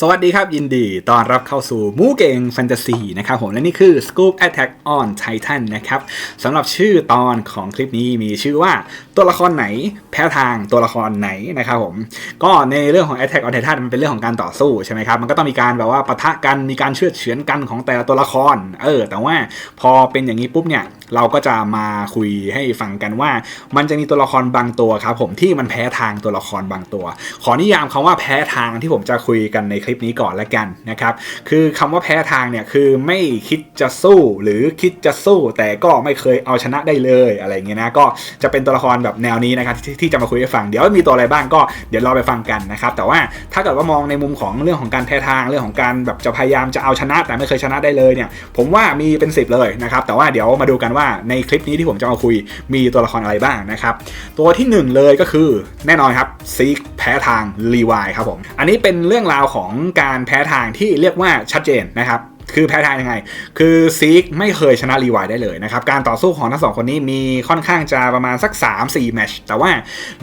สวัสดีครับยินดีต้อนรับเข้าสู่มูเก่งแฟนตาซีนะครับผมและนี่คือ Scoop Attack on Titan นะครับสำหรับชื่อตอนของคลิปนี้มีชื่อว่าตัวละครไหนแพ้ทางตัวละครไหนนะครับผมก็ในเรื่องของ Attack on Titan มันเป็นเรื่องของการต่อสู้ใช่ไหมครับมันก็ต้องมีการแบบว่าปะทะกันมีการเชื่อเฉือนกันของแต่ละตัวละครเออแต่ว่าพอเป็นอย่างนี้ปุ๊บเนี่ยเราก็จะมาคุยให้ฟังกันว่า มันจะมีตัวละครบางตัวครับผมที่มันแพ้ทางตัวละครบางตัว ขอนิยามคำว่าแพ้ทางที่ผมจะคุยกันในคลิปนี้ก่อนละกันนะครับคือคำว่าแพ้ทางเนี่ยคือไม่คิดจะสู้หรือคิดจะสู้ แต่ก็ไม่เคยเอาชนะได้เลยอะไรเงี้ยนะก็จะเป็นตัวละครแบบแนวนี้นะครับที่ที่จะมาคุยให้ฟังเดี๋ยวมีตัวอะไรบ้างก็เดี๋ยวรอไปฟังกันนะครับแต่ว่าถ้าเกิดว่ามองในมุมของเรื่องของการแพ้ทางเรื่องของการแบบจะพยายามจะเอาชนะ แต่ไม่เคยชนะได้เลยเนี่ยผมว่ามีเป็น 10 เลยนะครับแต่ว่าเดี๋ยวมาดูกันว่าในคลิปนี้ที่ผมจะมาคุยมีตัวละครอะไรบ้างนะครับ ตัวที่ 1 เลยก็คือแน่นอนครับซีกแพ้ทางรีวายครับผม อันนี้เป็นเรื่องราวของการแพ้ทางที่เรียกว่าชัดเจนนะครับคือแพ้ทางยังไง คือซีกไม่เคยชนะรีวายได้เลยนะครับ การต่อสู้ของทั้งสองคนนี้มีค่อนข้างจะประมาณสัก 3-4 แมช แต่ว่า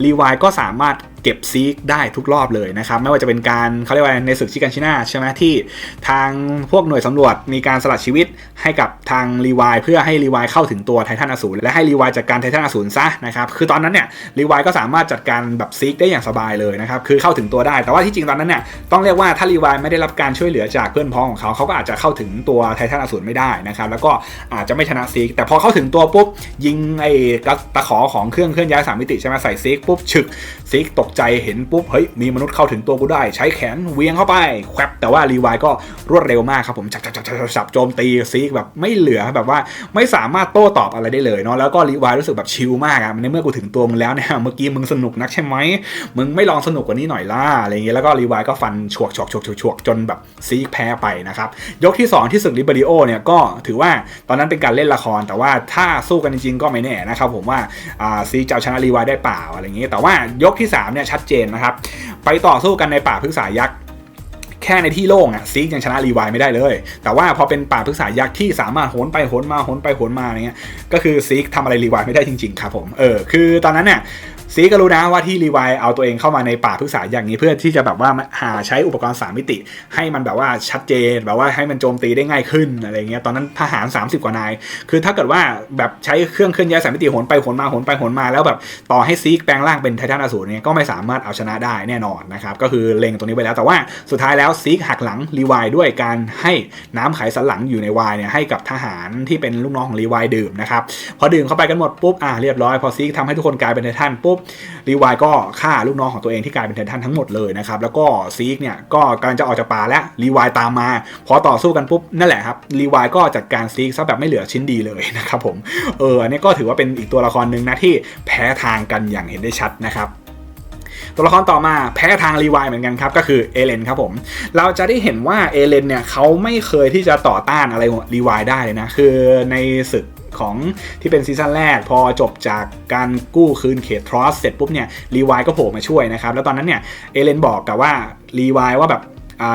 รีวายก็สามารถ เก็บซีกได้ทุกรอบเลยนะครับ ไม่ว่าจะเป็นการเขาเรียกว่าในศึกชิกันชินาใช่ไหมที่ทางพวกหน่วยสำรวจมีการสละชีวิตให้กับทางรีวายเพื่อให้รีวายเข้าถึงตัวไททันอสูรและให้รีวายจัดการไททันอสูรซะนะครับคือตอนนั้นเนี่ยรีวายก็สามารถจัดการแบบซีกได้อย่างสบายเลยนะครับคือเข้าถึงตัวได้ แต่ว่าที่จริงตอนนั้นเนี่ยต้องเรียกว่าถ้ารีวายไม่ได้รับการช่วยเหลือจากเพื่อนพ้องของเขาเขาก็อาจจะเข้าถึงตัวไททันอสูรไม่ได้นะครับแล้วก็อาจจะไม่ชนะซีกแต่พอเข้าถึงตัวปุ๊บยิงไอ้ตะขอของเครื่องเคลื่อนย้ายสามมิติใช่ไหมใส่ซีกปุ๊บฉึกซีกตกใจเห็นปุ๊บเฮ้ยมีมนุษย์เข้าถึงตัวกูได้ ใช้แขนเวียงเข้าไปแควบแต่ว่ารีวายก็รวดเร็วมากครับผมจับจับจับจับโจมตีซีกแบบไม่เหลือแบบว่าไม่สามารถโต้ตอบอะไรได้เลยเนาะแล้วก็รีวายรู้สึกแบบชิลมากอะในเมื่อกูถึงตัวมึงแล้วเนี่ยเมื่อกี้มึงสนุกนักใช่ไหมมึงไม่ลองสนุกกว่านี้หน่อยล่ะอะไรเงี้ยแล้วก็รีวายก็ฟันฉวกฉวกฉวกฉวกจนแบบซีกแพ้ไปนะครับยกที่ 2 ที่ศึกลิเบริโอเนี่ยก็ถือว่าตอนนั้นเป็นการเล่นละคร แต่ว่าถ้าสู้กันจริงๆก็ไม่แน่นะครับผมว่าซีกจะชนะรีวายได้เปล่าอะไรเงี้ยแต่ว่ายกที่3เนี่ยชัดเจนนะครับ ไปต่อสู้กันในป่าพฤกษายักษ์แค่ในที่โล่งอะซีกยังชนะรีวายไม่ได้เลย แต่ว่าพอเป็นป่าพฤกษายักษ์ที่สามารถโหนไปโหนมาโหนไปโหนมาเนี้ยก็คือซีกทำอะไรรีวายไม่ได้จริงๆครับผมเออคือตอนนั้นเนี่ย ซีก็รู้นะว่าที่รีวายเอาตัวเองเข้ามาในป่าพฤกษาอย่างนี้เพื่อที่จะแบบว่าหาใช้อุปกรณ์3มิติ ให้มันแบบว่าชัดเจนแบบว่าให้มันโจมตีได้ง่ายขึ้นอะไรเงี้ยตอนนั้นทหาร 30 กว่านาย คือถ้าเกิดว่าแบบใช้เครื่องเคลื่อนย้ายสามมิติโหนไปโหนมาโหนไปโหนมาแล้วแบบต่อให้ซีกแปลงร่างเป็นไททันอสูรเนี่ยก็ไม่สามารถเอาชนะได้แน่นอนนะครับก็คือเล็งตรงนี้ไปแล้วแต่ว่าสุดท้ายแล้วซีกหักหลังรีวายด้วยการให้น้ำไขสันหลังอยู่ในวายเนี่ยให้กับทหารที่เป็นลูกน้องของรีวายดื่มนะครับพอดื่มเข้าไปกันหมดปุ๊บอะเรียบร้อยพอซีกทำให้ทุกคนกลายเป็นไททันปุ๊บรีวายก็ฆ่าลูกน้องของตัวเองที่กลายเป็นไททันทั้งหมดเลยนะครับแล้วก็ซีกเนี่ยก็กำลังจะออกจากป่าแล้วรีวายตามมา พอต่อสู้กันปุ๊บนั่นแหละครับรีวายก็จัดการซีกซะแบบไม่เหลือชิ้นดีเลยนะครับผมเอออันนี้ก็ถือว่าเป็นอีกตัวละครหนึ่งนะที่แพ้ทางกันอย่างเห็นได้ชัดนะครับตัวละครต่อมาแพ้ทางรีวายเหมือนกันครับ ก็คือเอเลนครับผม เราจะได้เห็นว่าเอเลนเนี่ยเขาไม่เคยที่จะต่อต้านอะไรรีวายได้เลยนะ คือในศึก ของที่เป็นซีซั่นแรก พอจบจากการกู้คืนเขตทรอสเสร็จปุ๊บเนี่ยรีวายก็โผล่มาช่วยนะครับแล้วตอนนั้นเนี่ยเอเลนบอกกับว่ารีวายว่าแบบ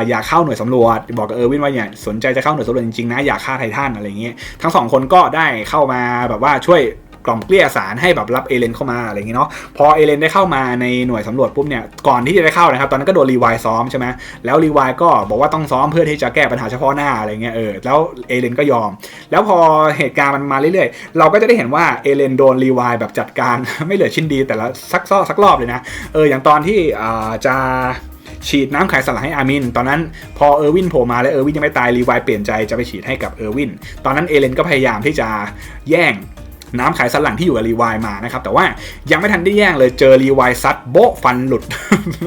อยากเข้าหน่วยสำรวจ บอกกับเออร์วินว่าเนี่ยสนใจจะเข้าหน่วยสำรวจจริงๆนะอยากฆ่าไททันอะไรเงี้ยทั้งสองคนก็ได้เข้ามาแบบว่าช่วย กล่อมเกลี้ยสารให้แบบรับเอเลนเข้ามาอะไรอย่างเงี้เนาะพอเอเลนได้เข้ามาในหน่วยสำรวจปุ๊บเนี่ยก่อนที่จะได้เข้านะครับตอนนั้นก็โดนรีวายซ้อมใช่ไหมแล้วรีวายก็บอกว่าต้องซ้อมเพื่อที่จะแก้ปัญหาเฉพาะหน้าอะไรเงี้ยเออแล้วเอเลนก็ยอม แล้วพอเหตุการณ์มันมาเรื่อยๆ เราก็จะได้เห็นว่าเอเลนโดนรีวายแบบจัดการไม่เหลือชิ้นดีแต่ละสักซ้อสักรอบเลยนะเอออย่างตอนที่จะฉีดน้ำไขสันหลังให้อามิน ตอนนั้นพอเออร์วินโผล่มาแล้วเออร์วินยังไม่ตายรีวายเปลี่ยนใจจะไปฉีดให้กับเออร์วิน ตอนนั้นเอเลนก็พยายามที่จะแย่ง น้ำขายสันหลังที่อยู่กับรีวายมานะครับ แต่ว่ายังไม่ทันได้แย่งเลยเจอรีวายซัดโบฟันหลุด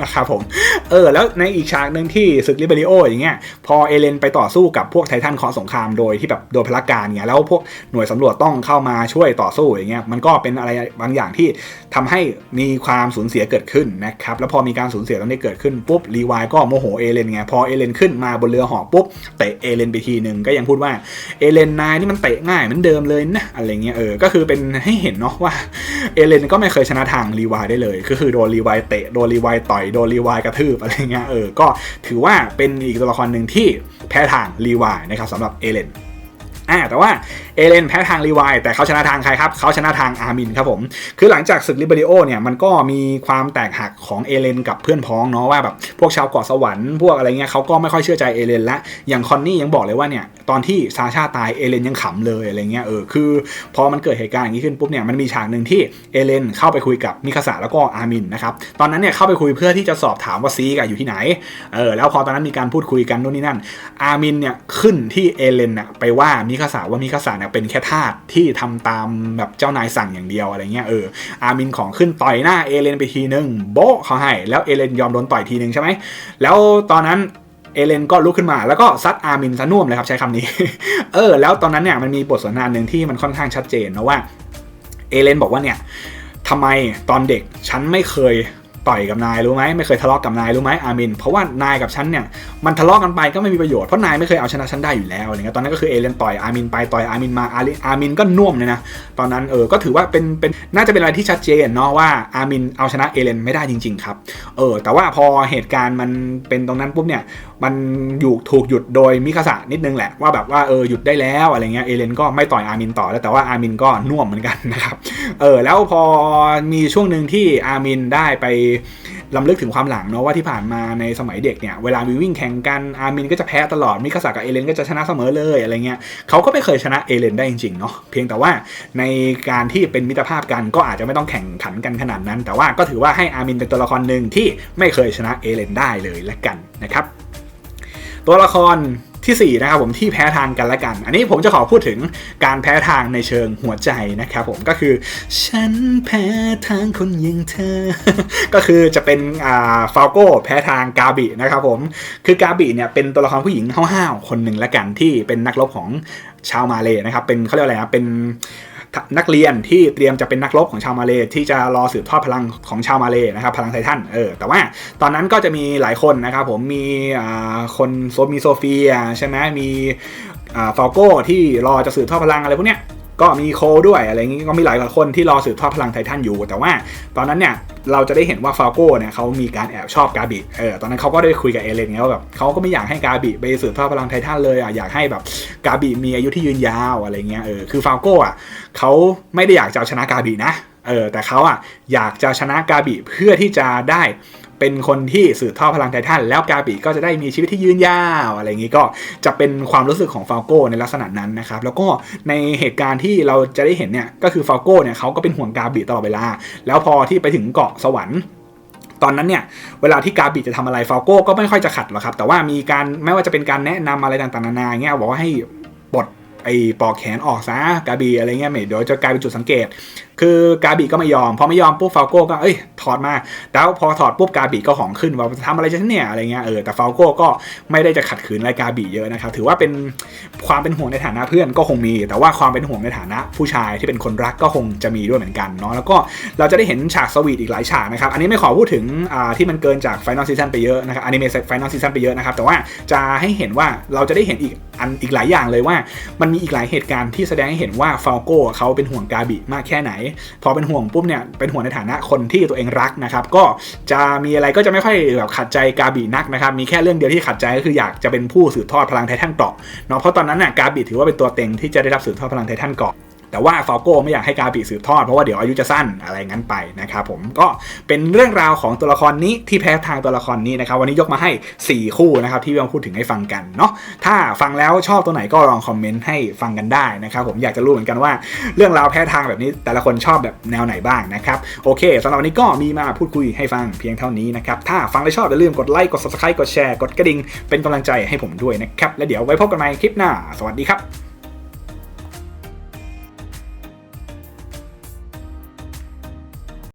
นะครับผม เออ แล้วในอีกฉากหนึ่งที่ศึกลิเบริโออย่างเงี้ย พอเอเลนไปต่อสู้กับพวกไททันคอสงครามโดยที่แบบโดยพละการเงี้ย แล้วพวกหน่วยสำรวจต้องเข้ามาช่วยต่อสู้อย่างเงี้ย มันก็เป็นอะไรบางอย่างที่ทำให้มีความสูญเสียเกิดขึ้นนะครับ แล้วพอมีการสูญเสียตรงนี้เกิดขึ้นปุ๊บรีวายก็โมโหเอเลนไง พอเอเลนขึ้นมาบนเรือหอปุ๊บเตะเอเลนไปทีหนึ่งก็ยังพูดว่าเอเลนนายนี่มันเตะง่ายเหมือนเดิมเลยนะอะไรเงี้ย เออ ก็คือเป็นให้เห็นเนาะว่าเอเลนก็ไม่เคยชนะทางรีวายได้เลย ก็คือโดนรีวายเตะโดนรีวายต่อยโดนรีวายกระทืบอะไรเงี้ยเออก็ถือว่าเป็นอีกตัวละครหนึ่งที่แพ้ทางรีวายนะครับสำหรับเอเลน อ่าแต่ว่าเอเลนแพ้ทางรีวายแต่เขาชนะทางใครครับเขาชนะทางอาร์มินครับผมคือหลังจากศึกลิเบริโอเนี่ยมันก็มีความแตกหักของเอเลนกับเพื่อนพ้องเนาะว่าแบบพวกชาวเกาะสวรรค์พวกอะไรเงี้ยเขาก็ไม่ค่อยเชื่อใจเอเลนละอย่างคอนนี่ยังบอกเลยว่าเนี่ยตอนที่ซาชาตายเอเลนยังขำเลยอะไรเงี้ยเออคือ พอมันเกิดเหตุการณ์อย่างนี้ขึ้นปุ๊บเนี่ยมันมีฉากหนึ่งที่เอเลนเข้าไปคุยกับมิคาสะแล้วก็อาร์มินนะครับตอนนั้นเนี่ยเข้าไปคุยเพื่อที่จะสอบถามว่าซีกอะอยู่ที่ไหนเออแล้วพอตอนนั้นมีการพูดคุยกันนู่นนี่นั่นอาร์มินเนี่ยขึ้นที่เอเลนนะไปว่ามิคาสาว่ามิคาสาเนี่ยเป็นแค่ทาสที่ทำตามแบบเจ้านายสั่งอย่างเดียวอะไรเงี้ยเอออาร์มินของขึ้นต่อยหน้าเอเลนไปทีนึงโบ๊ะเขาให้แล้วเอเลนยอมโดนต่อยทีนึงใช่ไหมแล้วตอนนั้นเอเลนก็ลุกขึ้นมาแล้วก็ซัดอาร์มินซะน่วมเลยครับใช้คำนี้ เออ แล้วตอนนั้นเนี่ยมันมีบทสนทนาหนึ่งที่มันค่อนข้างชัดเจนนะว่าเอเลนบอกว่าเนี่ยทำไมตอนเด็กฉันไม่เคย ต่อยกับนายรู้ไหมไม่เคยทะเลาะกับนายรู้ไหมอาร์มิน เพราะว่านายกับฉันเนี่ยมันทะเลาะกันไปก็ไม่มีประโยชน์เพราะนายไม่เคยเอาชนะฉันได้อยู่แล้วอะไรเงี้ยตอนนั้นก็คือเอเลนต่อยอาร์มินไปต่อยอาร์มินมาอาร์อามินก็น่วมเลยนะตอนนั้นเออก็ถือว่าเป็นเป็นน่าจะเป็นอะไรที่ชัดเจนเนาะว่าอาร์มินเอาชนะเอเลนไม่ได้จริง ๆ ครับเออแต่ว่าพอเหตุการณ์มันเป็นตรงนั้นปุ๊บเนี่ย มันอยู่ถูกหยุดโดยมิคาสะนิดนึงแหละว่าแบบว่าเออหยุดได้แล้วอะไรเงี้ยเอเลนก็ไม่ต่อยอาร์มินต่อแล้วแต่ว่าอาร์มินก็น่วมเหมือนกันนะครับเออแล้วพอมีช่วงหนึ่งที่อาร์มินได้ไปลำลึกถึงความหลังเนาะว่าที่ผ่านมาในสมัยเด็กเนี่ยเวลามีวิ่งแข่งกันอาร์มินก็จะแพ้ตลอดมิคาสะกับเอเลนก็จะชนะเสมอเลยอะไรเงี้ยเขาก็ไม่เคยชนะเอเลนได้จริงๆเนาะเพียงแต่ว่าในการที่เป็นมิตรภาพกันก็อาจจะไม่ต้องแข่งขันกันขนาดนั้น แต่ว่าก็ถือว่าให้อาร์มินเป็นตัวละครหนึ่งที่ไม่เคยชนะเอเลนได้เลยละกันนะครับ ตัวละครที่ 4 นะครับผมที่แพ้ทางกันละกัน อันนี้ผมจะขอพูดถึงการแพ้ทางในเชิงหัวใจนะครับผมก็คือ ฉันแพ้ทางคนย่างเธอ ก็คือจะเป็นอ่าฟาโก้แพ้ทางกาบินะครับผมคือกาบิเนี่ยเป็นตัวละครผู้หญิงห้าวๆคนหนึ่งละกันที่เป็นนักรบของชาวมาเลยนะครับเป็นเขาเรียกอะไรนะเป็น นักเรียนที่เตรียมจะเป็นนักรบของชาวมาเลที่จะรอสืบทอดพลังของชาวมาเลนะครับพลังไททันเออแต่ว่าตอนนั้นก็จะมีหลายคนนะครับผมมีคนโซมีโซเฟียใช่ไหมมีอ่าฟาโก้ที่รอจะสืบทอดพลังอะไรพวกเนี้ย ก็มีโคด้วยอะไรอย่างงี้ก็มีหลายคนที่รอสืบทอดพลังไททันอยู่ แต่ว่าตอนนั้นเนี่ยเราจะได้เห็นว่าฟาโก้เนี่ยเขามีการแอบชอบกาบิเออตอนนั้นเขาก็ได้คุยกับเอเลนไงว่าแบบเขาก็ไม่อยากให้กาบิไปสืบทอดพลังไททันเลยอะอยากให้แบบกาบิมีอายุที่ยืนยาวอะไรเงี้ยเออคือฟาโก้อะเขาไม่ได้อยากจะชนะกาบินะเออแต่เขาอะอยากจะชนะกาบิเพื่อที่จะได้ เป็นคนที่สืบทอดพลังไททันแล้วกาบิก็จะได้มีชีวิตที่ยืนยาวอะไรอย่างงี้ก็จะเป็นความรู้สึกของฟาโก้ในลักษณะนั้นนะครับแล้วก็ในเหตุการณ์ที่เราจะได้เห็นเนี่ยก็คือฟาโก้เนี่ยเขาก็เป็นห่วงกาบิตลอดเวลา แล้วพอที่ไปถึงเกาะสวรรค์ตอนนั้นเนี่ยเวลาที่กาบิจะทำอะไรฟาโก้ก็ไม่ค่อยจะขัดหรอกครับ แต่ว่ามีการไม่ว่าจะเป็นการแนะนำอะไรต่างๆนานาเงี้ยบอกว่าให้ปลดไอ้ปอกแขนออกซะกาบีอะไรเงี้ยเดี๋ยวจะกลายเป็นจุดสังเกต คือกาบีก็ไม่ยอม พอไม่ยอมปุ๊บฟาโก้ก็เอ้ยถอดมาแล้วพอถอดปุ๊บกาบีก็ของขึ้นว่าทำอะไรฉันเนี่ยอะไรเงี้ยเออแต่ฟาโก้ก็ไม่ได้จะขัดขืนอะไรกาบีเยอะนะครับถือว่าเป็นความเป็นห่วงในฐานะเพื่อนก็คงมี แต่ว่าความเป็นห่วงในฐานะผู้ชายที่เป็นคนรักก็คงจะมีด้วยเหมือนกันเนาะแล้วก็เราจะได้เห็นฉากสวีทอีกหลายฉากนะครับอันนี้ไม่ขอพูดถึงอ่าที่มันเกินจาก Final Season ไปเยอะนะครับอนิเมะ Final Season ไปเยอะนะครับแต่ว่าจะให้เห็นว่าเราจะได้เห็นอีกอันอีกหลายอย่างเลยว่า มันมีอีกหลายเหตุการณ์ที่แสดงให้เห็นว่าฟาโก้เขาเป็นห่วงกาบิมากแค่ไหนพอเป็นห่วงปุ๊บเนี่ยเป็นห่วงในฐานะคนที่ตัวเองรักนะครับก็จะมีอะไรก็จะไม่ค่อยแบบขัดใจกาบีนักนะครับมีแค่เรื่องเดียวที่ขัดใจก็คืออยากจะเป็นผู้สืบทอดพลังไททันเกาะเนาะเพราะตอนนั้นน่ะกาบีถือว่าเป็นตัวเต็งที่จะได้รับสืบทอดพลังไททันเกาะ แต่ว่าฟาโก้ไม่อยากให้กาบิสืบทอดเพราะว่าเดี๋ยวอายุจะสั้นอะไรงั้นไปนะครับผมก็เป็นเรื่องราวของตัวละครนี้ที่แพ้ทางตัวละครนี้นะครับวันนี้ยกมาให้ 4 คู่นะครับที่เราพูดถึงให้ฟังกันเนาะถ้าฟังแล้วชอบตัวไหนก็ลองคอมเมนต์ให้ฟังกันได้นะครับผมอยากจะรู้เหมือนกันว่าเรื่องราวแพ้ทางแบบนี้แต่ละคนชอบแบบแนวไหนบ้างนะครับโอเคสำหรับวันนี้ก็มีมาพูดคุยให้ฟังเพียงเท่านี้นะครับถ้าฟังแล้วชอบอย่าลืมกดไลค์กด subscribe กดแชร์กดกระดิ่งเป็นกำลังใจให้ผมด้วยนะครับและเดี๋ยวไว้พบกันใหม่คลิปหน้า สวัสดีครับ